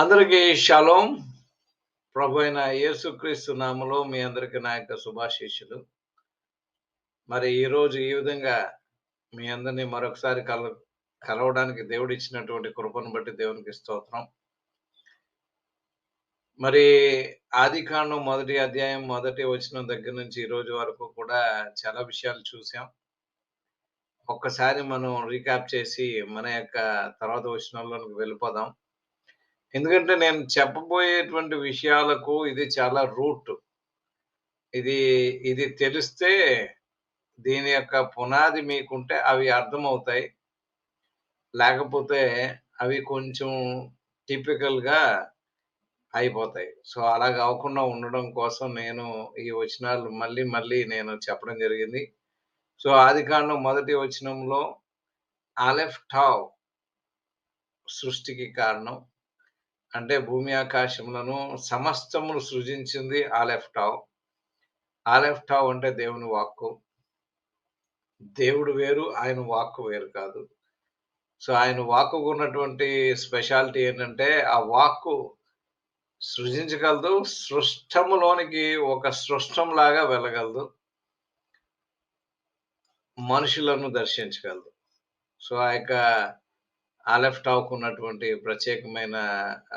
అందరికీ షలోం. ప్రభు అయిన యేసుక్రీస్తు నామలో మీ అందరికీ నా యొక్క శుభాశీస్సులు. మరి ఈరోజు ఈ విధంగా మీ అందరినీ మరొకసారి కల కలవడానికి దేవుడు ఇచ్చినటువంటి కృపను బట్టి దేవునికి స్తోత్రం. మరి ఆది కాండం మొదటి అధ్యాయం మొదటి వచ్చిన దగ్గర నుంచి ఈ రోజు వరకు కూడా చాలా విషయాలు చూసాం ఒక్కసారి మనం రీక్యాప్ చేసి మన యొక్క తర్వాత వచ్చినంలోకి వెళ్ళిపోదాం. ఎందుకంటే నేను చెప్పబోయేటువంటి విషయాలకు ఇది చాలా రూట్. ఇది ఇది తెలిస్తే దీని యొక్క పునాది మీకుంటే అవి అర్థమవుతాయి. లేకపోతే అవి కొంచెం టిపికల్గా అయిపోతాయి. సో అలా అవ్వకుండా ఉండడం కోసం నేను ఈ వచనాలు మళ్ళీ మళ్ళీ నేను చెప్పడం జరిగింది. సో ఆది కాండం మొదటి వచనంలో ఆలెఫ్ టావ్ సృష్టికి కారణం. అంటే భూమి ఆకాశములను సమస్తమును సృజించింది ఆలెఫ్టావ్ టావ్. టావ్ అంటే దేవుని వాక్కు. దేవుడు వేరు ఆయన వాక్కు వేరు కాదు. సో ఆయన వాక్కుకు ఉన్నటువంటి స్పెషాలిటీ ఏంటంటే ఆ వాక్కు సృజించగలదు సృష్టములోనికి ఒక సృష్టం లాగా వెళ్ళగలదు. మనుషులను దర్శించగలదు. సో ఆ యొక్క ఆలెఫ్ టాక్ ఉన్నటువంటి ప్రత్యేకమైన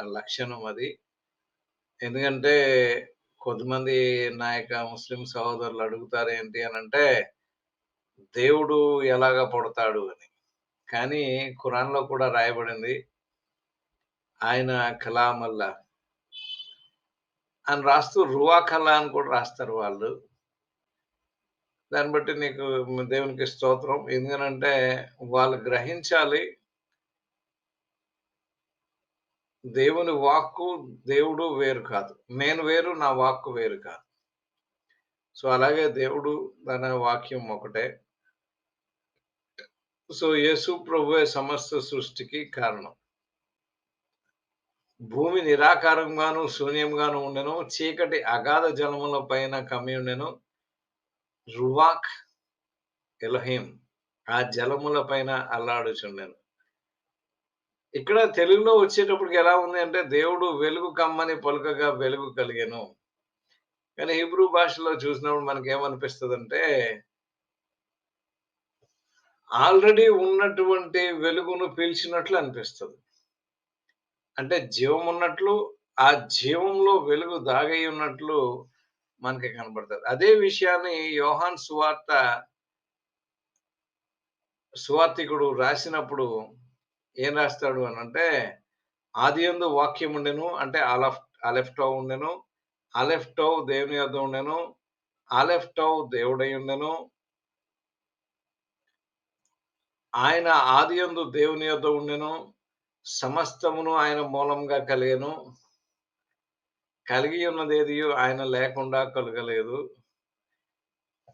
లక్షణం అది. ఎందుకంటే కొద్దిమంది నా యొక్క ముస్లిం సహోదరులు అడుగుతారు ఏంటి అని అంటే దేవుడు ఎలాగ పుడతాడు అని. కానీ ఖురాన్లో కూడా రాయబడింది ఆయన కలామల్లా అని రాస్తూ రువా కళ అని కూడా రాస్తారు వాళ్ళు. దాన్ని బట్టి నీకు దేవునికి స్తోత్రం. ఎందుకనంటే వాళ్ళు గ్రహించాలి దేవుని వాక్కు దేవుడు వేరు కాదు. నేను వేరు నా వాక్కు వేరు కాదు. సో అలాగే దేవుడు తన వాక్యం ఒకటే. సో యేసు ప్రభువే సమస్త సృష్టికి కారణం. భూమి నిరాకారంగాను శూన్యంగాను ఉండెను. చీకటి అగాధ జలముల పైన కమ్మి ఉండెను. రువాక్ ఎలహీం ఆ జలముల పైన అల్లాడుచుండెను. ఇక్కడ తెలుగులో వచ్చేటప్పటికి ఎలా ఉంది అంటే దేవుడు వెలుగు కమ్మని పలుకగా వెలుగు కలిగాను. కానీ హిబ్రూ భాషలో చూసినప్పుడు మనకి ఏమనిపిస్తుంది అంటే ఆల్రెడీ ఉన్నటువంటి వెలుగును పీల్చినట్లు అనిపిస్తుంది. అంటే జీవం ఉన్నట్లు ఆ జీవంలో వెలుగు దాగై ఉన్నట్లు మనకి కనబడుతుంది. అదే విషయాన్ని యోహాన్ సువార్త సువార్థికుడు రాసినప్పుడు ఏం రాస్తాడు అని అంటే ఆది ఎందు వాక్యం ఉండెను అంటే అలఫ్ అలెఫ్టవ్ ఉండెను అలెఫ్టవ్ దేవుని యొద్ ఉండెను అలెఫ్టవ్ దేవుడై ఉండెను. ఆయన ఆది ఎందు దేవుని యొద్ ఉండెను సమస్తమును ఆయన మూలంగా కలిగెను. కలిగి ఉన్నది ఏది? ఆయన లేకుండా కలగలేదు.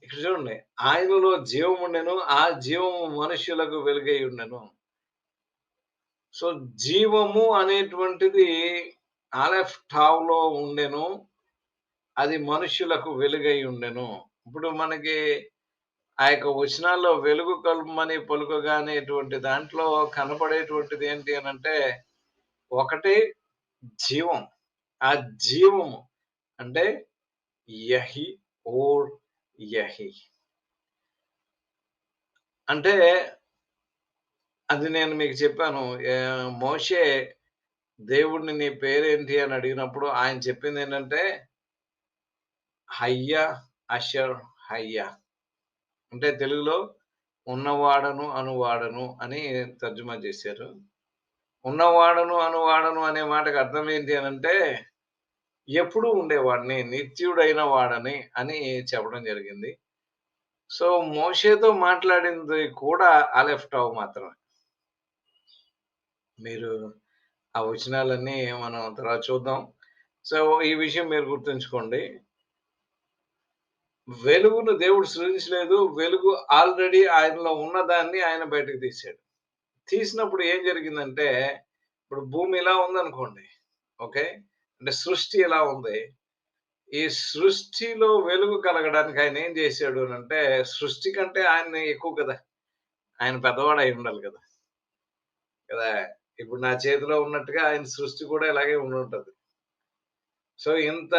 ఇక్కడ చూడండి ఆయనలో జీవం ఉండెను ఆ జీవము మనుషులకు వెలుగై ఉండెను. సో జీవము అనేటువంటిది ఆలెఫ్ టావ్లో ఉండెను. అది మనుషులకు వెలుగై ఉండెను. ఇప్పుడు మనకి ఆ యొక్క వచనాల్లో వెలుగు కలుమని పలుకగానేటువంటి దాంట్లో కనపడేటువంటిది ఏంటి అని అంటే ఒకటి జీవం. ఆ జీవము అంటే యహి ఓర్ యహి. అంటే అది నేను మీకు చెప్పాను. మోషే దేవుడిని నీ పేరేంటి అని అడిగినప్పుడు ఆయన చెప్పింది ఏంటంటే హయ్య అషర్ హయ్య. అంటే తెలుగులో ఉన్నవాడను అనువాడను అని తర్జుమా చేశారు. ఉన్నవాడను అనువాడను అనే మాటకు అర్థం ఏంటి అని అంటే ఎప్పుడు ఉండేవాడిని నిత్యుడైన వాడని అని చెప్పడం జరిగింది. సో మోషేతో మాట్లాడింది కూడా అలెఫ్టావ్ మాత్రమే. మీరు ఆ వచనాలన్నీ మనం తర్వాత చూద్దాం. సో ఈ విషయం మీరు గుర్తుంచుకోండి. వెలుగును దేవుడు సృజించలేదు. వెలుగు ఆల్రెడీ ఆయనలో ఉన్నదాన్ని ఆయన బయటకు తీశాడు. తీసినప్పుడు ఏం జరిగిందంటే ఇప్పుడు భూమి ఇలా ఉందనుకోండి ఓకే? అంటే సృష్టి ఎలా ఉంది? ఈ సృష్టిలో వెలుగు కలగడానికి ఆయన ఏం చేశాడు అని అంటే సృష్టి కంటే ఆయన ఎక్కువ కదా. ఆయన పెద్దవాడు అయి ఉండాలి కదా. కదా? ఇప్పుడు నా చేతిలో ఉన్నట్టుగా ఆయన సృష్టి కూడా ఇలాగే ఉండుంటది. సో, ఇంత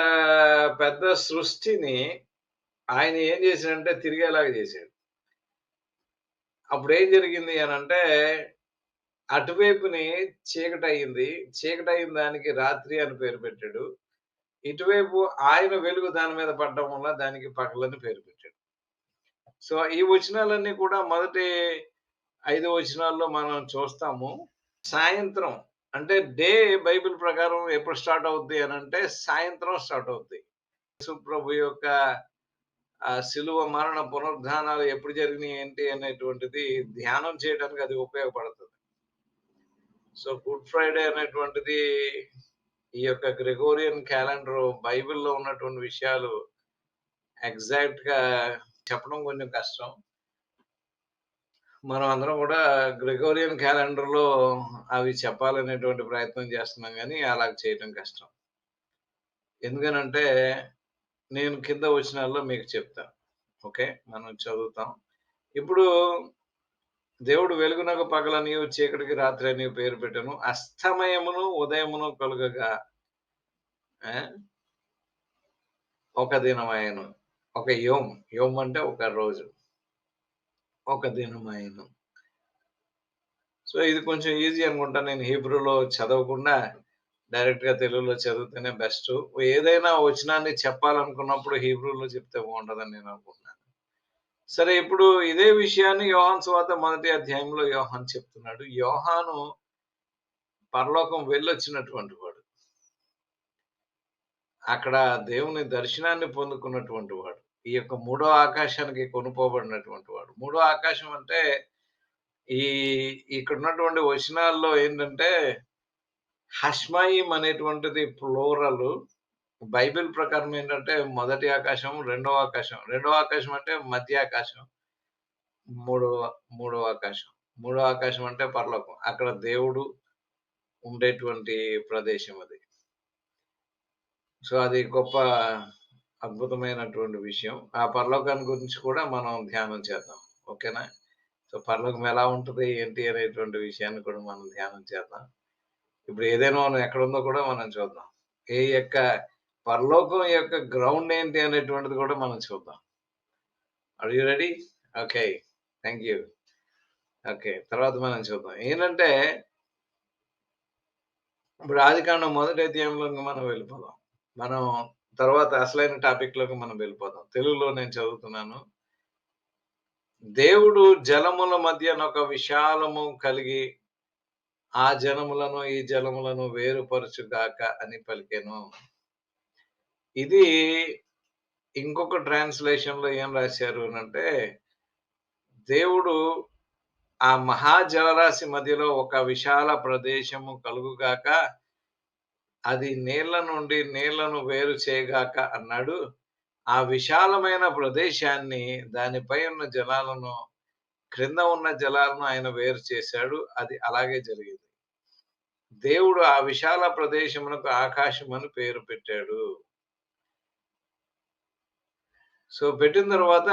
పెద్ద సృష్టిని ఆయన ఏం చేశాడంటే తిరిగేలాగా చేసాడు. ఏం జరిగింది అని అంటే అటువైపుని చీకటయింది. చీకటయిన దానికి రాత్రి అని పేరు పెట్టాడు. ఇటువైపు ఆయన వెలుగు దాని మీద పడడం వల్ల దానికి పగలని పేరు పెట్టాడు. సో, ఈ వచనాలన్నీ కూడా మొదటి ఐదు వచనాల్లో మనం చూస్తాము. సాయంత్రం అంటే డే బైబిల్ ప్రకారం ఎప్పుడు స్టార్ట్ అవుద్ది అని అంటే సాయంత్రం స్టార్ట్ అవుద్ది. సుప్రభు యొక్క శిలువ మరణ పునరుద్ధానాలు ఎప్పుడు జరిగినాయి ఏంటి అనేటువంటిది ధ్యానం చేయడానికి అది ఉపయోగపడుతుంది సో, గుడ్ ఫ్రైడే అనేటువంటిది ఈ యొక్క గ్రెగోరియన్ క్యాలెండర్ బైబిల్‌లో ఉన్నటువంటి విషయాలు ఎగ్జాక్ట్‌గా చెప్పడం కొంచెం కష్టం. మనం అందరం కూడా గ్రెగోరియన్ క్యాలెండర్‌లో అవి చెప్పాలనేటువంటి ప్రయత్నం చేస్తున్నాం కానీ అలా చేయటం కష్టం. ఎందుకనంటే, నేను కింద వచనాల్లో మీకు చెప్తాను ఓకే. మనం చదువుతాం. ఇప్పుడు దేవుడు వెలుగునకు పగలనియు, చీకటికి రాత్రి అని పేరు పెట్టను అస్తమయమును, ఉదయమును కలుగగా ఆ! ఒక దినమాయెను. ఒక యోమ్. యోమ్ అంటే ఒక రోజు. ఒక దినమైన సో, ఇది కొంచెం ఈజీ అనుకుంటా. నేను హీబ్రూలో చదవకుండా డైరెక్ట్‌గా తెలుగులో చదివితేనే బెస్ట్ ఏదైనా వచనాన్ని చెప్పాలనుకున్నప్పుడు హీబ్రూలో చెప్తే బావుంటదని నేను అనుకుంటున్నాను. సరే ఇప్పుడు ఇదే విషయాన్ని యోహాన్ స్వాత మొదటి అధ్యాయంలో యోహాన్ చెప్తున్నాడు. యోహాను పరలోకం వెళ్ళొచ్చినటువంటి వాడు. అక్కడ దేవుని దర్శనాన్ని పొందుకున్నటువంటి వాడు. ఈ యొక్క మూడో ఆకాశానికి కొనుకోబడినటువంటి వాడు. మూడో ఆకాశం అంటే ఈ ఇక్కడ ఉన్నటువంటి వచనాల్లో ఏంటంటే హష్మాయిం అనేటువంటిది ఫ్లోరల్ బైబిల్ ప్రకారం ఏంటంటే మొదటి ఆకాశం, రెండవ ఆకాశం. రెండవ ఆకాశం అంటే మధ్య ఆకాశం. మూడవ మూడవ ఆకాశం. మూడో ఆకాశం అంటే పరలోకం. అక్కడ దేవుడు ఉండేటువంటి ప్రదేశం అది. సో, అది గొప్ప అద్భుతమైనటువంటి విషయం. ఆ పరలోకాన్ని గురించి కూడా మనం ధ్యానం చేద్దాం. ఓకేనా? సో, పరలోకం ఎలా ఉంటది? ఏంటి? అనేటువంటి విషయాన్ని కూడా మనం ధ్యానం చేద్దాం. ఇప్పుడు ఏదైనా మనం ఎక్కడుందో కూడా మనం చూద్దాం. ఈ యొక్క పరలోకం యొక్క గ్రౌండ్ ఏంటి అనేటువంటిది కూడా మనం చూద్దాం. Are you ready? Okay. Thank you. Okay. తర్వాత మనం చూద్దాం. ఏంటంటే ఇప్పుడు ఆదికాండం మొదటి అధ్యాయంలో మనం వెళ్ళిపోదాం. మనం తర్వాత అసలైన టాపిక్‌లోకి మనం వెళ్ళిపోదాం. తెలుగులో నేను చదువుతున్నాను. దేవుడు జలముల మధ్యనొక విశాలము కలిగి ఆ జనములను, ఈ జలములను వేరుపరచుగాక అని పలికెను. ఇది ఇంకొక ట్రాన్స్‌లేషన్‌లో ఏం రాశారు అంటే దేవుడు ఆ మహా జలరాశి మధ్యలో ఒక విశాల ప్రదేశము కలుగుగాక, అది నీళ్ళ నుండి నీళ్ళను వేరు చేయగాక అన్నాడు. ఆ విశాలమైన ప్రదేశాన్ని, దానిపై ఉన్న జలాలను, క్రింద ఉన్న జలాలను ఆయన వేరు చేశాడు. అది అలాగే జరిగింది. దేవుడు ఆ విశాల ప్రదేశమునకు ఆకాశం అని పేరు పెట్టాడు. సో, పెట్టిన తర్వాత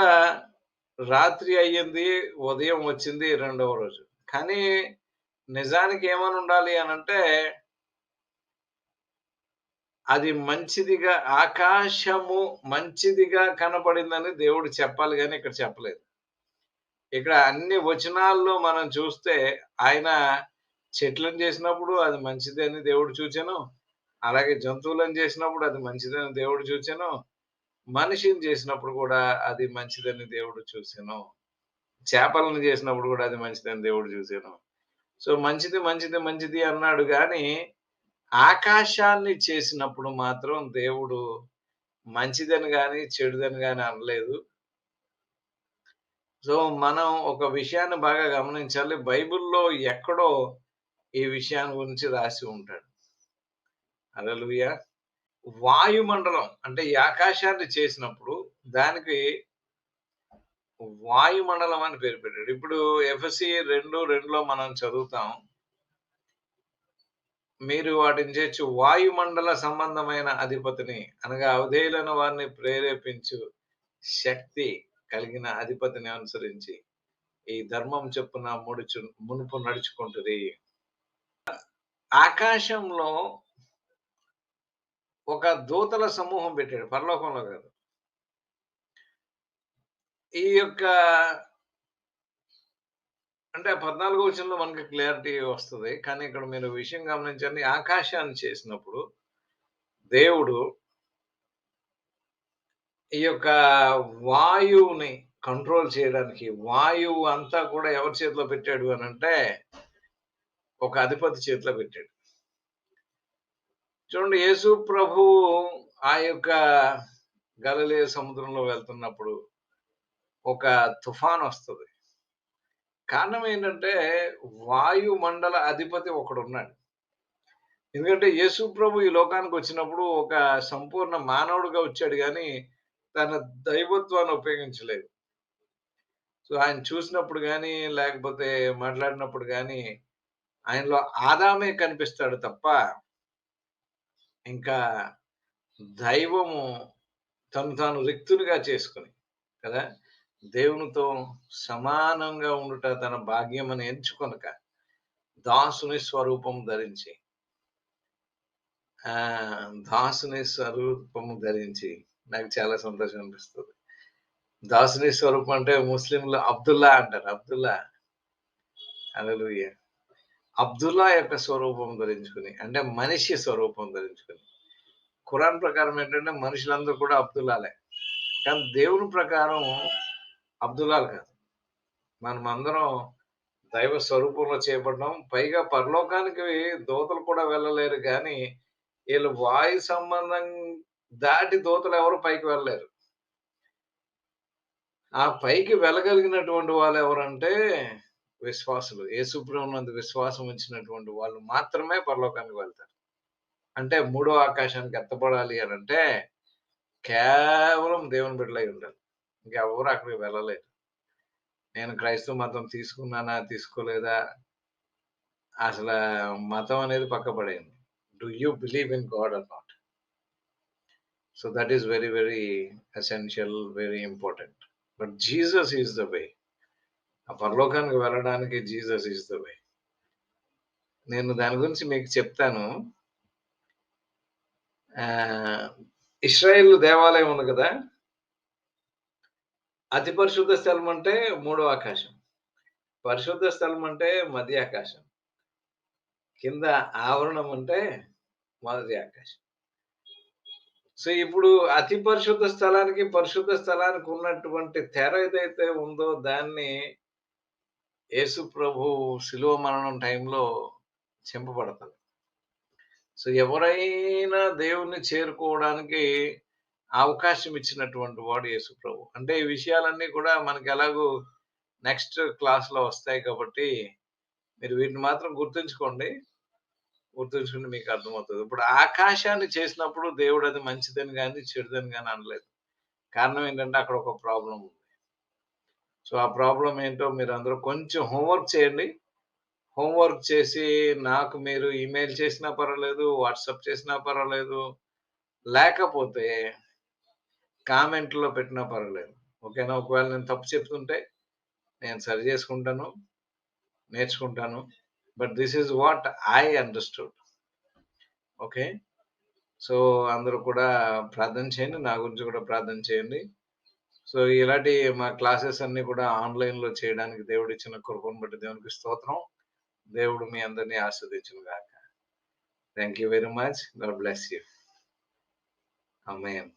రాత్రి అయ్యింది. ఉదయం వచ్చింది రెండవ రోజు. కానీ నిజానికి ఏమనుండాలి అనంటే అది మంచిదిగా ఆకాశము మంచిదిగా కనపడిందని దేవుడు చెప్పాలి కానీ ఇక్కడ చెప్పలేదు. ఇక్కడ అన్ని వచనాల్లో మనం చూస్తే ఆయన చెట్లను చేసినప్పుడు అది మంచిదని దేవుడు చూచాను. అలాగే జంతువులను చేసినప్పుడు అది మంచిదని దేవుడు చూచాను. మనిషిని చేసినప్పుడు కూడా అది మంచిదని దేవుడు చూసాను చేపలను చేసినప్పుడు కూడా అది మంచిదని దేవుడు చూసాను సో, మంచిది, మంచిది, మంచిది అన్నాడు కానీ ఆకాశాన్ని చేసినప్పుడు మాత్రం దేవుడు మంచిదని కానీ చెడుదని కానీ అనలేదు. సో, మనం ఒక విషయాన్ని బాగా గమనించాలి. బైబిల్‌లో ఎక్కడో ఈ విషయాన్ని గురించి రాసి ఉంటాడు. హల్లెలూయా! వాయుమండలం అంటే ఈ ఆకాశాన్ని చేసినప్పుడు దానికి వాయుమండలం అని పేరు పెట్టాడు. ఇప్పుడు ఎఫ్ఎస్సి రెండు రెండులో మనం చదువుతాం. మీరు వాటిని చేర్చి వాయుమండల సంబంధమైన అధిపతిని అనగా అవధేయులైన వారిని ప్రేరేపించు శక్తి కలిగిన అధిపతిని అనుసరించి ఈ ధర్మం చెప్పున ముడుచు మునుపు నడుచుకుంటుంది ఆకాశంలో ఒక దూతల సమూహం పెట్టాడు పరలోకంలో కాదు. ఈ యొక్క అంటే పద్నాలుగో వచనంలో మనకి క్లారిటీ వస్తుంది. కానీ ఇక్కడ మీరు విషయం గమనించండి. ఆకాశాన్ని చేసినప్పుడు దేవుడు ఈ యొక్క వాయువుని కంట్రోల్ చేయడానికి వాయువు అంతా కూడా ఎవరి చేతిలో పెట్టాడు అని అంటే ఒక అధిపతి చేతిలో పెట్టాడు. చూడండి యేసు ప్రభువు ఆ యొక్క గలలే సముద్రంలో వెళ్తున్నప్పుడు ఒక తుఫాన్ వస్తుంది. కారణం ఏంటంటే వాయుమండల అధిపతి ఒకడు ఉన్నాడు ఎందుకంటే యేసు ప్రభు ఈ లోకానికి వచ్చినప్పుడు ఒక సంపూర్ణ మానవుడిగా వచ్చాడు కానీ తన దైవత్వాన్ని ఉపయోగించలేదు. సో ఆయన చూసినప్పుడు కానీ లేకపోతే మాట్లాడినప్పుడు కానీ ఆయనలో ఆదామే కనిపిస్తాడు తప్ప ఇంకా దైవము తను తాను రిక్తునిగా చేసుకుని కదా? దేవునితో సమానంగా ఉండుట తన భాగ్యం అని ఎంచుకొనక దాసుని స్వరూపం ధరించి ఆ దాసుని స్వరూపము ధరించి. నాకు చాలా సంతోషం అనిపిస్తుంది. దాసుని స్వరూపం అంటే ముస్లింలు అబ్దుల్లా అంటారు అబ్దుల్లా. అలలుయ అబ్దుల్లా యొక్క స్వరూపం ధరించుకుని అంటే మనిషి స్వరూపం ధరించుకుని. ఖురాన్ ప్రకారం ఏంటంటే మనుషులందరూ కూడా అబ్దుల్లాలే. కానీ దేవుని ప్రకారం అబ్దుల్లాలు కాదు. మనం అందరం దైవ స్వరూపంలో చేపడ్డాం పైగా పరలోకానికి దోతలు కూడా వెళ్ళలేరు కానీ వీళ్ళు వాయు సంబంధం దాటి దోతలు ఎవరు పైకి వెళ్ళలేరు. ఆ పైకి వెళ్ళగలిగినటువంటి వాళ్ళు ఎవరంటే విశ్వాసులు. యేసుప్రభునందు విశ్వాసం ఉంచినటువంటి వాళ్ళు మాత్రమే పరలోకానికి వెళ్తారు. అంటే మూడో ఆకాశానికి ఎత్తపడాలి అని అంటే కేవలం దేవుని బిడ్డలై ఉండాలి. ఇంకెవరు అక్కడికి వెళ్ళలేరు నేను క్రైస్తవ మతం తీసుకున్నానా తీసుకోలేదా? అసలు మతం అనేది పక్కపడింది do you believe in God or not so that is very very essential very important but Jesus is the way ఆ పరలోకానికి వెళ్ళడానికి జీసస్ ఈజ్ ద వే నేను దాని గురించి మీకు చెప్తాను. ఇస్రాయేల్ దేవాలయం ఉంది కదా? అతి పరిశుద్ధ స్థలం అంటే మూడో ఆకాశం. పరిశుద్ధ స్థలం అంటే మధ్య ఆకాశం. కింద ఆవరణం అంటే మొదటి ఆకాశం. సో ఇప్పుడు అతి పరిశుద్ధ స్థలానికి పరిశుద్ధ స్థలానికి ఉన్నటువంటి తెర ఏదైతే ఉందో దాన్ని యేసు ప్రభు శిలువ మరణం టైంలో చెంపబడతారు సో ఎవరైనా దేవుణ్ణి చేరుకోవడానికి అవకాశం ఇచ్చినటువంటి వాడు యేసుప్రభు. అంటే ఈ విషయాలన్నీ కూడా మనకి ఎలాగో నెక్స్ట్ క్లాస్లో వస్తాయి కాబట్టి మీరు వీటిని మాత్రం గుర్తుంచుకోండి. గుర్తుంచుకుంటే మీకు అర్థమవుతుంది. ఇప్పుడు ఆకాశాన్ని చేసినప్పుడు దేవుడు అది మంచిదని కానీ చెడుదని కానీ అనలేదు. కారణం ఏంటంటే అక్కడ ఒక ప్రాబ్లం ఉంది. సో ఆ ప్రాబ్లం ఏంటో మీరు అందరూ కొంచెం హోంవర్క్ చేయండి. హోంవర్క్ చేసి నాకు మీరు ఈమెయిల్ చేసినా పర్వాలేదు వాట్సాప్ చేసినా పర్వాలేదు. లేకపోతే కామెంట్లో పెట్టినా పర్వాలేదు. ఓకేనా? ఒకవేళ నేను తప్పు చెప్తుంటే నేను సరి చేసుకుంటాను నేర్చుకుంటాను. But this is what I understood okay? So అందరూ కూడా ప్రార్థన చేయండి. నా గురించి కూడా ప్రార్థన చేయండి. సో ఇలాంటి మా క్లాసెస్ అన్ని కూడా ఆన్లైన్లో చేయడానికి దేవుడు ఇచ్చిన కృపను బట్టి దేవునికి స్తోత్రం. దేవుడు మీ అందరినీ ఆస్వాదించిన గాక thank you very much God bless you అమ్మాయి